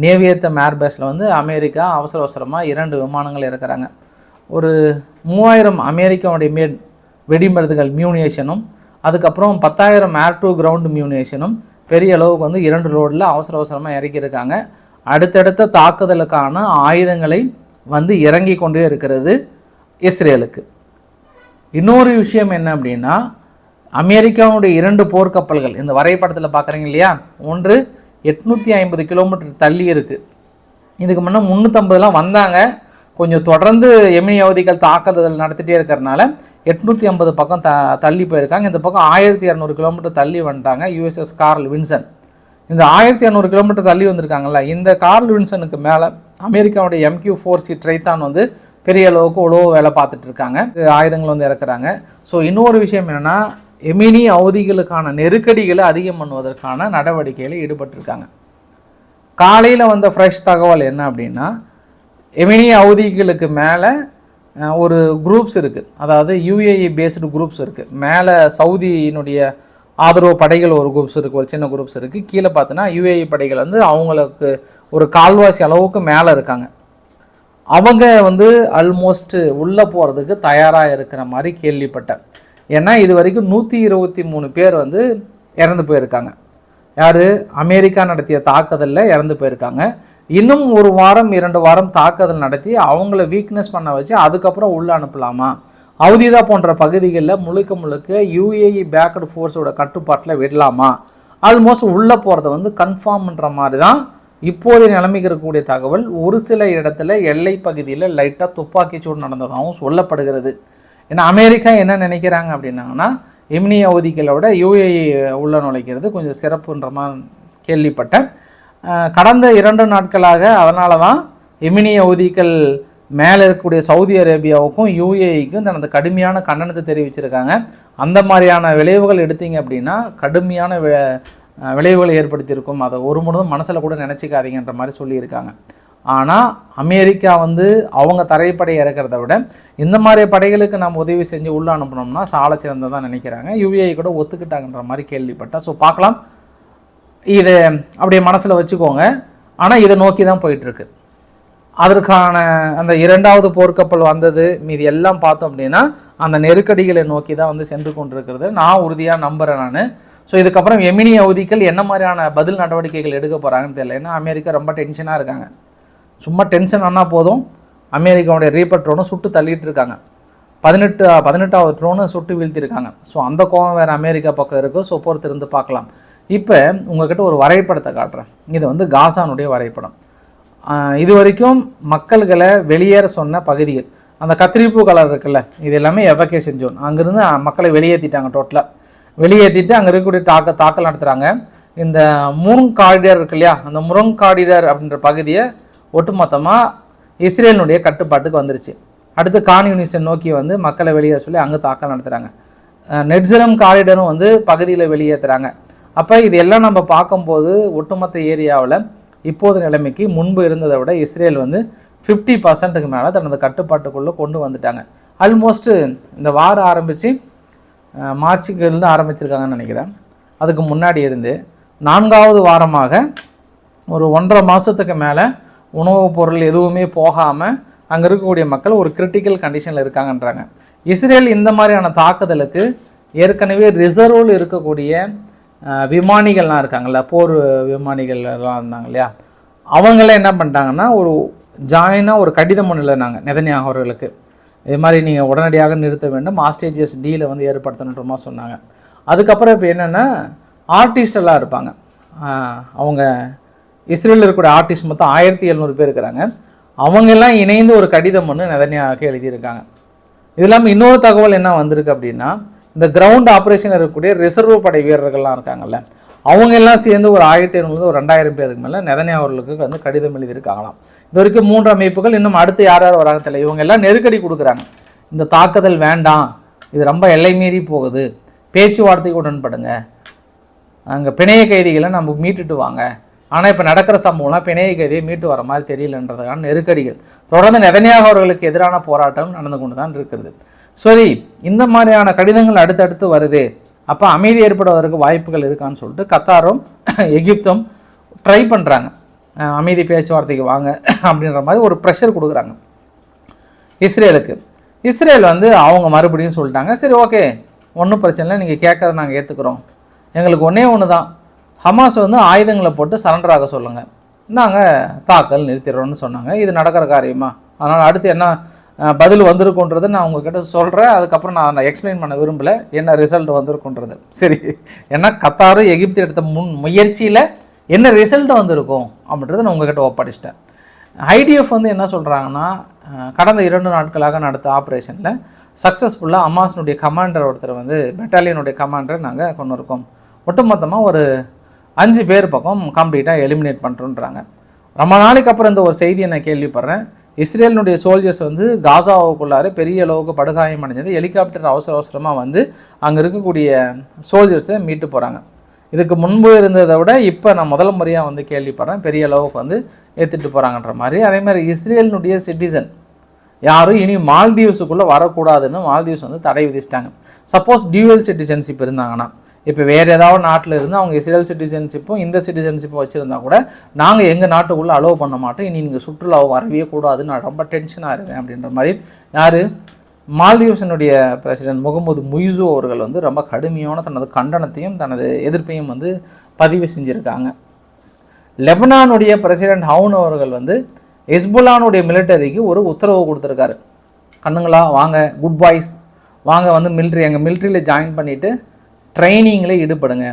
நேவியத்தம் ஏர்பேஸில் வந்து அமெரிக்கா அவசர அவசரமாக இரண்டு விமானங்கள் இறக்குறாங்க. ஒரு மூவாயிரம் அமெரிக்காவுடைய மேட் வெடிமருந்துகள் மியூனியேஷனும் அதுக்கப்புறம் பத்தாயிரம் ஏர் டு கிரவுண்ட் மியூனியேஷனும் பெரிய அளவுக்கு வந்து இரண்டு ரோடில் அவசர அவசரமாக இறக்கியிருக்காங்க. அடுத்தடுத்த தாக்குதலுக்கான ஆயுதங்களை வந்து இறங்கி கொண்டே இருக்கிறது இஸ்ரேலுக்கு. இன்னொரு விஷயம் என்ன அப்படின்னா அமெரிக்காவுடைய இரண்டு போர்க்கப்பல்கள் இந்த வரைபடத்தில் பார்க்குறீங்க இல்லையா? ஒன்று எட்நூற்றி ஐம்பது கிலோமீட்டர் தள்ளி இருக்குது இதுக்கு முன்னே முந்நூற்றம்பதுலாம் வந்தாங்க. கொஞ்சம் தொடர்ந்து எமினி அவதிகள் தாக்குதல் நடத்திட்டே இருக்கிறனால எட்நூற்றி ஐம்பது பக்கம் த தள்ளி போயிருக்காங்க. இந்த பக்கம் ஆயிரத்தி இரநூறு கிலோமீட்டர் தள்ளி வந்துட்டாங்க யூஎஸ்எஸ் கார்ல் வின்சன். இந்த ஆயிரத்தி இரநூறு கிலோமீட்டர் தள்ளி வந்திருக்காங்கல்ல இந்த கார்ல் வின்சனுக்கு மேலே அமெரிக்காவுடைய எம்கியூ ஃபோர் சி ட்ரைத்தான் வந்து பெரிய அளவுக்கு உழவு வேலை பார்த்துட்டு இருக்காங்க. ஆயுதங்கள் வந்து இறக்குறாங்க. ஸோ இன்னொரு விஷயம் என்னென்னா எமினி அவதிகளுக்கான நெருக்கடிகளை அதிகம் பண்ணுவதற்கான நடவடிக்கையில் ஈடுபட்டிருக்காங்க. காலையில் வந்த ஃப்ரெஷ் தகவல் என்ன அப்படின்னா எமினி அவதிகளுக்கு மேலே ஒரு குரூப்ஸ் இருக்குது அதாவது யுஏஇ பேஸ்டு குரூப்ஸ் இருக்குது மேலே சவுதியினுடைய ஆதரவு படைகள் ஒரு குரூப்ஸ் இருக்குது ஒரு சின்ன குரூப்ஸ் இருக்குது கீழே பார்த்தோன்னா யுஏஇ படைகள் வந்து அவங்களுக்கு ஒரு கால்வாசி அளவுக்கு மேலே இருக்காங்க. அவங்க வந்து ஆல்மோஸ்ட் உள்ளே போகிறதுக்கு தயாராக இருக்கிற மாதிரி கேள்விப்பட்டேன். ஏன்னா இது வரைக்கும் நூற்றி இருபத்தி மூணு பேர் வந்து இறந்து போயிருக்காங்க. யார்? அமெரிக்கா நடத்திய தாக்குதலில் இறந்து போயிருக்காங்க. இன்னும் ஒரு வாரம் இரண்டு வாரம் தாக்குதல் நடத்தி அவங்கள வீக்னஸ் பண்ண வச்சு அதுக்கப்புறம் உள்ளே அனுப்பலாமா? அவுதிதா போன்ற பகுதிகளில் முழுக்க முழுக்க யூஏஇ பேக்கடு ஃபோர்ஸோட கட்டுப்பாட்டில் விடலாமா? ஆல்மோஸ்ட் உள்ளே போகிறத வந்து கன்ஃபார்ம்ன்ற மாதிரி தான் இப்போதைய நிலைமைக்கு இருக்கக்கூடிய தகவல். ஒரு சில இடத்துல எல்லை பகுதியில் லைட்டாக துப்பாக்கி சூடு நடந்ததாகவும் சொல்லப்படுகிறது. ஏன்னா அமெரிக்கா என்ன நினைக்கிறாங்க அப்படின்னாங்கன்னா எமினி அவதிகளோட யூஏஇ உள்ள நுழைக்கிறது கொஞ்சம் சிறப்புன்ற மாதிரி கேள்விப்பட்டேன். கடந்த இரண்டு நாட்களாக அதனால தான் எமினி அவதிகள் மேலே இருக்கக்கூடிய சவுதி அரேபியாவுக்கும் யூஏஇக்கும் தனது கடுமையான கண்டனத்தை தெரிவிச்சிருக்காங்க. அந்த மாதிரியான விளைவுகள் எடுத்தீங்க அப்படின்னா கடுமையான விளைவுகளை ஏற்படுத்தியிருக்கும். அதை ஒரு முழுதும் மனசில் கூட நினச்சிக்காதீங்கன்ற மாதிரி சொல்லியிருக்காங்க. ஆனால் அமெரிக்கா வந்து அவங்க தரைப்படையை இறக்கிறத விட இந்த மாதிரி படைகளுக்கு நம்ம உதவி செஞ்சு உள்ளே அனுப்புனோம்னா சாலை சிறந்ததாக நினைக்கிறாங்க. யூஏஐ கூட ஒத்துக்கிட்டாங்கன்ற மாதிரி கேள்விப்பட்டேன் ஸோ பார்க்கலாம். இதை அப்படியே மனசில் வச்சுக்கோங்க. ஆனால் இதை நோக்கி தான் போயிட்டுருக்கு. அதற்கான அந்த இரண்டாவது போர்க்கப்பல் வந்தது மீதி எல்லாம் பார்த்தோம் அப்படின்னா அந்த நெருக்கடிகளை நோக்கி தான் வந்து சென்று கொண்டிருக்கிறது. நான் உறுதியாக நம்புகிறேன் நான். ஸோ இதுக்கப்புறம் எமினி அவதிகள் என்ன மாதிரியான பதில் நடவடிக்கைகள் எடுக்க போகிறாங்கன்னு தெரியல. ஏன்னா அமெரிக்கா ரொம்ப டென்ஷனாக இருக்காங்க. சும்மா டென்ஷன் ஆனால் போதும். அமெரிக்காவுடைய ரீப்பர் ட்ரோனும் சுட்டு தள்ளிட்டு இருக்காங்க. பதினெட்டு பதினெட்டாவது ட்ரோனு சுட்டு வீழ்த்திருக்காங்க. ஸோ அந்த கோவம் வேறு அமெரிக்கா பக்கம் இருக்கும் ஸோ பொறுத்திருந்து பார்க்கலாம். இப்போ உங்ககிட்ட ஒரு வரைபடத்தை காட்டுறேன். இது வந்து காசானுடைய வரைபடம். இது வரைக்கும் மக்கள்களை வெளியேற சொன்ன பகுதிகள். அந்த கத்திரிப்பூ கலர் இருக்குல்ல இது எல்லாமே எவகேஷன் ஜோன். அங்கேருந்து மக்களை வெளியேற்றிட்டாங்க டோட்டலாக வெளியேற்றிட்டு அங்கே இருக்கக்கூடிய தாக்க தாக்கல் நடத்துகிறாங்க இந்த முருங் காரிடர் இருக்கு இல்லையா அந்த முருங்காடிடர் அப்படின்ற பகுதியை ஒட்டுமொத்தமாக இஸ்ரேலினுடைய கட்டுப்பாட்டுக்கு வந்துருச்சு. அடுத்து கான் யூனிசன் நோக்கி வந்து மக்களை வெளியேற சொல்லி அங்கே தாக்கல் நடத்துகிறாங்க நெட்ஸலம் காரிடரும் வந்து பகுதியில் வெளியேற்றுறாங்க அப்போ இது எல்லாம் நம்ம பார்க்கும்போது ஒட்டுமொத்த ஏரியாவில் இப்போது நிலைமைக்கு முன்பு இருந்ததை விட இஸ்ரேல் வந்து ஃபிஃப்டி பர்சன்ட்டுக்கு மேலே தனது கட்டுப்பாட்டுக்குள்ளே கொண்டு வந்துட்டாங்க. ஆல்மோஸ்ட்டு இந்த வாரம் ஆரம்பித்து மார்ச்சுக்கு இருந்து ஆரம்பிச்சிருக்காங்கன்னு நினைக்கிறேன். அதுக்கு முன்னாடி இருந்து நான்காவது வாரமாக ஒரு ஒன்றரை மாதத்துக்கு மேலே உணவுப் பொருள் எதுவுமே போகாமல் அங்கே இருக்கக்கூடிய மக்கள் ஒரு கிரிட்டிக்கல் கண்டிஷனில் இருக்காங்கன்றாங்க. இஸ்ரேல் இந்த மாதிரியான தாக்குதலுக்கு ஏற்கனவே ரிசர்வில் இருக்கக்கூடிய விமானிகள்லாம் இருக்காங்கல்ல போர் விமானிகள்லாம் இருந்தாங்க இல்லையா? அவங்களாம் என்ன பண்ணிட்டாங்கன்னா ஒரு ஜாயினாக ஒரு கடிதம் ஒன்று எழுதினாங்க நெதன்யாகு அவர்களுக்கு. இது மாதிரி நீங்கள் உடனடியாக நிறுத்த வேண்டும் ஆஸ்டேஜியஸ் டீலை வந்து ஏற்படுத்தணுன்றமா சொன்னாங்க. அதுக்கப்புறம் இப்போ என்னென்னா ஆர்டிஸ்டெல்லாம் இருப்பாங்க. அவங்க இஸ்ரேலில் இருக்கக்கூடிய ஆர்டிஸ்ட் மொத்தம் ஆயிரத்தி எழுநூறு பேர் இருக்கிறாங்க. அவங்க எல்லாம் இணைந்து ஒரு கடிதம் ஒன்று நெதன்யாவுக்கு எழுதியிருக்காங்க. இது இல்லாமல் இன்னொரு தகவல் என்ன வந்திருக்கு அப்படின்னா இந்த கிரவுண்ட் ஆப்ரேஷன் இருக்கக்கூடிய ரிசர்வ் படை வீரர்கள்லாம் இருக்காங்கல்ல அவங்க எல்லாம் சேர்ந்து ஒரு ஆயிரத்தி எழுநூறு ஒரு ரெண்டாயிரம் பேருக்கு மேலே நெதன்யா அவர்களுக்கு வந்து கடிதம் எழுதியிருக்காங்களாம். இது வரைக்கும் மூன்று அமைப்புகள் இன்னும் அடுத்து யார் யார் வராங்க தெரியல. இவங்க எல்லாம் நெருக்கடி கொடுக்குறாங்க. இந்த தாக்குதல் வேண்டாம். இது ரொம்ப எல்லை மீறி போகுது. பேச்சுவார்த்தைக்கு உடன்படுங்க. அங்கே பிணைய கைதிகளை நம்ம மீட்டுட்டு வாங்க. ஆனால் இப்போ நடக்கிற சம்பவம்லாம் பிணைய கைதியை மீட்டு வர மாதிரி தெரியலன்றதுக்கான நெருக்கடிகள். தொடர்ந்து நெதன்யாக அவர்களுக்கு எதிரான போராட்டம் நடந்து கொண்டு தான் இருக்கிறது. சரி இந்த மாதிரியான கடிதங்கள் அடுத்தடுத்து வருது. அப்போ அமைதி ஏற்படுவதற்கு வாய்ப்புகள் இருக்கான்னு சொல்லிட்டு கத்தாரும் எகிப்தும் ட்ரை பண்ணுறாங்க அமைதி பேச்சுவார்த்தைக்கு வாங்க அப்படின்ற மாதிரி ஒரு ப்ரெஷர் கொடுக்குறாங்க. இஸ்ரேலுக்கு. இஸ்ரேல் வந்து அவங்க மறுபடியும் சொல்லிட்டாங்க. சரி ஓகே ஒன்றும் பிரச்சனை இல்லை. நீங்கள் கேட்கறத நாங்கள் ஏற்றுக்குறோம் எங்களுக்கு ஒன்றே ஒன்று தான் ஹமாஸ் வந்து ஆயுதங்களை போட்டு சரண்டர் ஆக சொல்லுங்கள் நாங்கள் தாக்கல் நிறுத்திடுறோம்னு சொன்னாங்க. இது நடக்கிற காரியமா? அதனால் அடுத்து என்ன பதில் வந்திருக்குன்றது நான் உங்ககிட்ட சொல்கிறேன் அதுக்கப்புறம் நான் எக்ஸ்பிளைன் பண்ண விரும்பல. என்ன ரிசல்ட் வந்திருக்குன்றது சரி. ஏன்னா கத்தாரு எகிப்து எடுத்த முன் முயற்சியில் என்ன ரிசல்ட் வந்திருக்கும் அப்படின்றத நான் உங்ககிட்ட ஒப்படைச்சிட்டேன். ஐடிஎஃப் வந்து என்ன சொல்கிறாங்கன்னா கடந்த இரண்டு நாட்களாக நடத்த ஆப்ரேஷனில் சக்ஸஸ்ஃபுல்லாக அமாஸினுடைய கமாண்டர் ஒருத்தர் வந்து பெட்டாலியனுடைய கமாண்டர் நாங்கள் கொண்டு இருக்கோம் ஒட்டுமொத்தமாக ஒரு அஞ்சு பேர் பக்கம் கம்ப்ளீட்டாக எலிமினேட் பண்ணுறோன்றாங்க ரொம்ப நாளைக்கு அப்புறம் இந்த ஒரு செய்தியை நான் கேள்விப்படுறேன். இஸ்ரேலினுடைய சோல்ஜர்ஸ் வந்து காசாவுக்குள்ளார பெரிய அளவுக்கு படுகாயம் அடைஞ்சது. ஹெலிகாப்டர் அவசர அவசரமாக வந்து அங்கே இருக்கக்கூடிய சோல்ஜர்ஸை மீட்டு போகிறாங்க இதுக்கு முன்பு இருந்ததை விட இப்போ நான் முதல் முறையாக வந்து கேள்விப்படுறேன். பெரிய அளவுக்கு வந்து ஏற்றுட்டு போகிறாங்கன்ற மாதிரி. அதே மாதிரி இஸ்ரேலினுடைய சிட்டிசன் யாரும் இனி மால்தீவ்ஸுக்குள்ளே வரக்கூடாதுன்னு மால்தீவ்ஸ் வந்து தடை விதிச்சிட்டாங்க. சப்போஸ் டியூவல் சிட்டிசன்ஷிப் இருந்தாங்கன்னா இப்போ வேறு ஏதாவது நாட்டில் இருந்து அவங்க இஸ்ரேல் சிட்டிசன்ஷிப்பும் இந்த சிட்டிசன்ஷிப்பும் வச்சுருந்தா கூட நாங்கள் எங்கள் நாட்டுக்குள்ளே அலோவ் பண்ண மாட்டோம். இனி நீங்கள் சுற்றுலாவை வரவே கூடாது. நான் ரொம்ப டென்ஷனாக இருக்கேன் அப்படின்ற மாதிரி யார்? மால்தீவ்ஸினுடைய பிரசிடென்ட் முகமது முய்சு அவர்கள் வந்து ரொம்ப கடுமையான தனது கண்டனத்தையும் தனது எதிர்ப்பையும் வந்து பதிவு செஞ்சுருக்காங்க. லெபனானுடைய பிரசிடென்ட் ஹவுன் அவர்கள் வந்து ஹெஸ்புல்லானுடைய மிலிட்டரிக்கு ஒரு உத்தரவு கொடுத்துருக்காரு. கண்ணுங்களா வாங்க குட் பாய்ஸ் வாங்க வந்து மிலிட்ரி எங்கள் மிலிட்ரியில் ஜாயின் பண்ணிவிட்டு ட்ரைனிங்கில் ஈடுபடுங்க.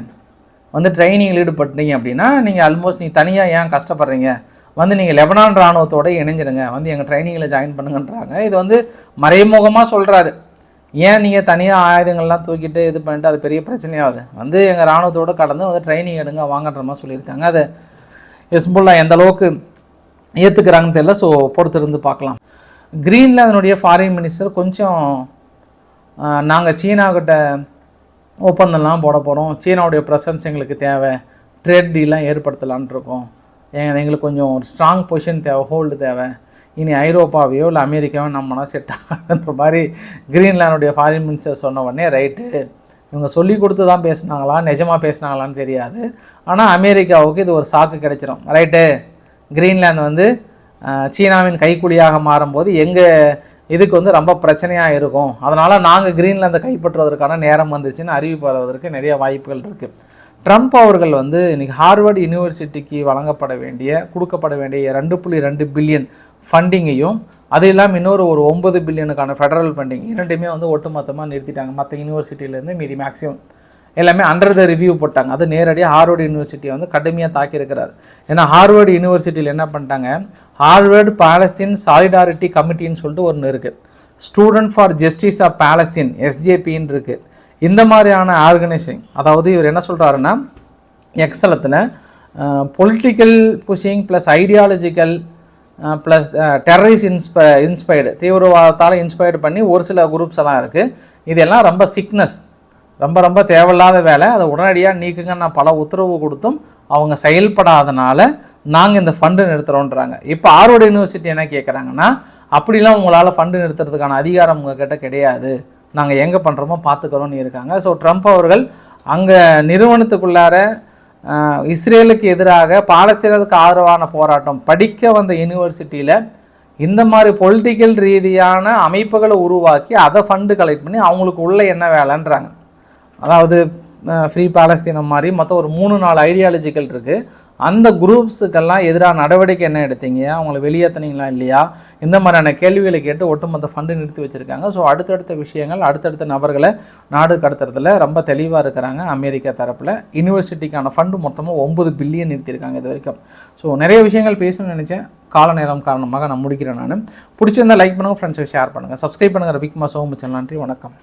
வந்து ட்ரைனிங்கில் ஈடுபட்டீங்க அப்படின்னா நீங்கள் ஆல்மோஸ்ட் நீங்கள் தனியாக ஏன் கஷ்டப்படுறீங்க? வந்து நீங்கள் லெபனான் இராணுவத்தோடு இணைஞ்சிருங்க. வந்து எங்கள் ட்ரைனிங்கில் ஜாயின் பண்ணுங்கன்றாங்க. இது வந்து மறைமுகமாக சொல்கிறாரு ஏன் நீங்கள் தனியாக ஆயுதங்கள்லாம் தூக்கிட்டு இது பண்ணிட்டு அது பெரிய பிரச்சனையாகுது வந்து எங்கள் இராணுவத்தோடு கடந்து வந்து ட்ரைனிங் எடுங்க வாங்கன்ற மாதிரி சொல்லியிருக்காங்க. அதை ஹெஸ்புல்லா எந்த அளவுக்கு ஏற்றுக்கிறாங்கன்னு தெரியல. ஸோ பொறுத்திருந்து பார்க்கலாம். கிரீன்லாந்தினுடைய ஃபாரின் மினிஸ்டர் கொஞ்சம் நாங்கள் சீனாக்கிட்ட ஒப்பந்தம்லாம் போட போகிறோம் சீனாவுடைய ப்ரெசன்ஸ் எங்களுக்கு தேவை. ட்ரேட் டீலாம் ஏற்படுத்தலான் இருக்கோம். எங்களுக்கு கொஞ்சம் ஒரு ஸ்ட்ராங் பொசிஷன் தேவை ஹோல்டு தேவை. இனி ஐரோப்பாவையோ இல்லை அமெரிக்காவோ நம்மனா செட் ஆகாதுன்ற மாதிரி கிரீன்லாண்டுடைய ஃபாரின் மினிஸ்டர் சொன்ன உடனே ரைட்டு இவங்க சொல்லி கொடுத்து தான் பேசுனாங்களா? நிஜமாக பேசினாங்களான்னு தெரியாது. ஆனால் அமெரிக்காவுக்கு இது ஒரு சாக்கு கிடைச்சிரும். ரைட்டு கிரீன்லாந்து வந்து சீனாவின் கைக்குலியாக மாறும்போது எங்கள் இதுக்கு வந்து ரொம்ப பிரச்சனையாக இருக்கும். அதனால் நாங்கள் கிரீன்லாந்தை கைப்பற்றுவதற்கான நேரம் வந்துச்சுன்னு அறிவிப்பு வருவதற்கு நிறைய வாய்ப்புகள் இருக்குது ட்ரம்ப் அவர்கள் வந்து இன்றைக்கி ஹார்வர்ட் யூனிவர்சிட்டிக்கு வழங்கப்பட வேண்டிய கொடுக்கப்பட வேண்டிய ரெண்டு புள்ளி ரெண்டு பில்லியன் ஃபண்டிங்கையும் அது இல்லாமல் இன்னொரு ஒரு ஒன்பது பில்லியனுக்கான ஃபெடரல் ஃபண்டிங் இரண்டுமே வந்து ஒட்டுமொத்தமாக நிறுத்திட்டாங்க. மற்ற யூனிவர்சிட்டியிலேருந்து மீதி மேக்ஸிமம் எல்லாமே அண்டர் த ரிவ்யூ போட்டாங்க. அது நேரடியாக ஹார்வர்டு யூனிவர்சிட்டியை வந்து கடுமையாக தாக்கியிருக்கிறார். ஏன்னா ஹார்வர்டு யூனிவர்சிட்டியில் என்ன பண்ணிட்டாங்க? ஹார்வர்டு பாலஸ்தீன் சாலிடாரிட்டி கமிட்டின்னு சொல்லிட்டு ஒன்று இருக்குது student for justice of Palestine எஸ்ஜேபின்னு இருக்குது இந்த மாதிரியான ஆர்கனைசேஷன் அதாவது இவர் என்ன சொல்கிறாருன்னா எக்ஸலத்தில் political pushing plus ideological plus terrorist insp inspired தீவிரவாதத்தால் இன்ஸ்பயர்டு பண்ணி ஒரு சில குரூப்ஸ் எல்லாம் இருக்குது இதெல்லாம் ரொம்ப சிக்னஸ் ரொம்ப ரொம்ப தேவையில்லாத வேலை. அதை உடனடியாக நீக்குங்க. நான் பல உத்தரவு கொடுத்தும் அவங்க செயல்படாதனால நாங்கள் இந்த ஃபண்டு நிறுத்துகிறோன்றாங்க இப்போ ஆர்வர்டு யூனிவர்சிட்டி என்ன கேட்குறாங்கன்னா அப்படிலாம் உங்களால் ஃபண்டு நிறுத்துறதுக்கான அதிகாரம் உங்ககிட்ட கிடையாது. நாங்கள் எங்கே பண்ணுறோமோ பார்த்துக்கிறோன்னு இருக்காங்க. ஸோ ட்ரம்ப் அவர்கள் அங்கே நிறுவனத்துக்குள்ளார இஸ்ரேலுக்கு எதிராக பாலஸ்தீனத்துக்கு ஆதரவான போராட்டம் படிக்க வந்த யூனிவர்சிட்டியில் இந்த மாதிரி பொலிட்டிக்கல் ரீதியான அமைப்புகளை உருவாக்கி அதை ஃபண்டு கலெக்ட் பண்ணி அவங்களுக்கு உள்ள என்ன வேலைன்றாங்க. அதாவது ஃப்ரீ பாலஸ்தீனம் மாதிரி மொத்தம் ஒரு மூணு நாலு ஐடியாலஜிக்கல் இருக்குது அந்த குரூப்ஸுக்கெல்லாம் எதிராக நடவடிக்கை என்ன எடுத்தீங்க? அவங்கள வெளியேற்றினீங்களா இல்லையா? இந்த மாதிரியான கேள்விகளை கேட்டு ஒட்டுமொத்த ஃபண்டு நிறுத்தி வச்சுருக்காங்க. ஸோ அடுத்தடுத்த விஷயங்கள் அடுத்தடுத்த நபர்களை நாடு கடத்துறதுல ரொம்ப தெளிவாக இருக்கிறாங்க அமெரிக்கா தரப்பில். யூனிவர்சிட்டிக்கான ஃபண்டு மொத்தமாக ஒம்பது பில்லியன் நிறுத்தியிருக்காங்க இது வரைக்கும். ஸோ நிறைய விஷயங்கள் பேசணும்னு நினச்சேன். கால நேரம் காரணமாக நான் முடிக்கிறேன் நான். பிடிச்சிருந்தா லைக் பண்ணுங்கள் ஃப்ரெண்ட்ஸுக்கு ஷேர் பண்ணுங்கள் சப்ஸ்கிரைப் பண்ணுங்கள் ரவிக்குமார் சோமச்சன் நன்றி வணக்கம்.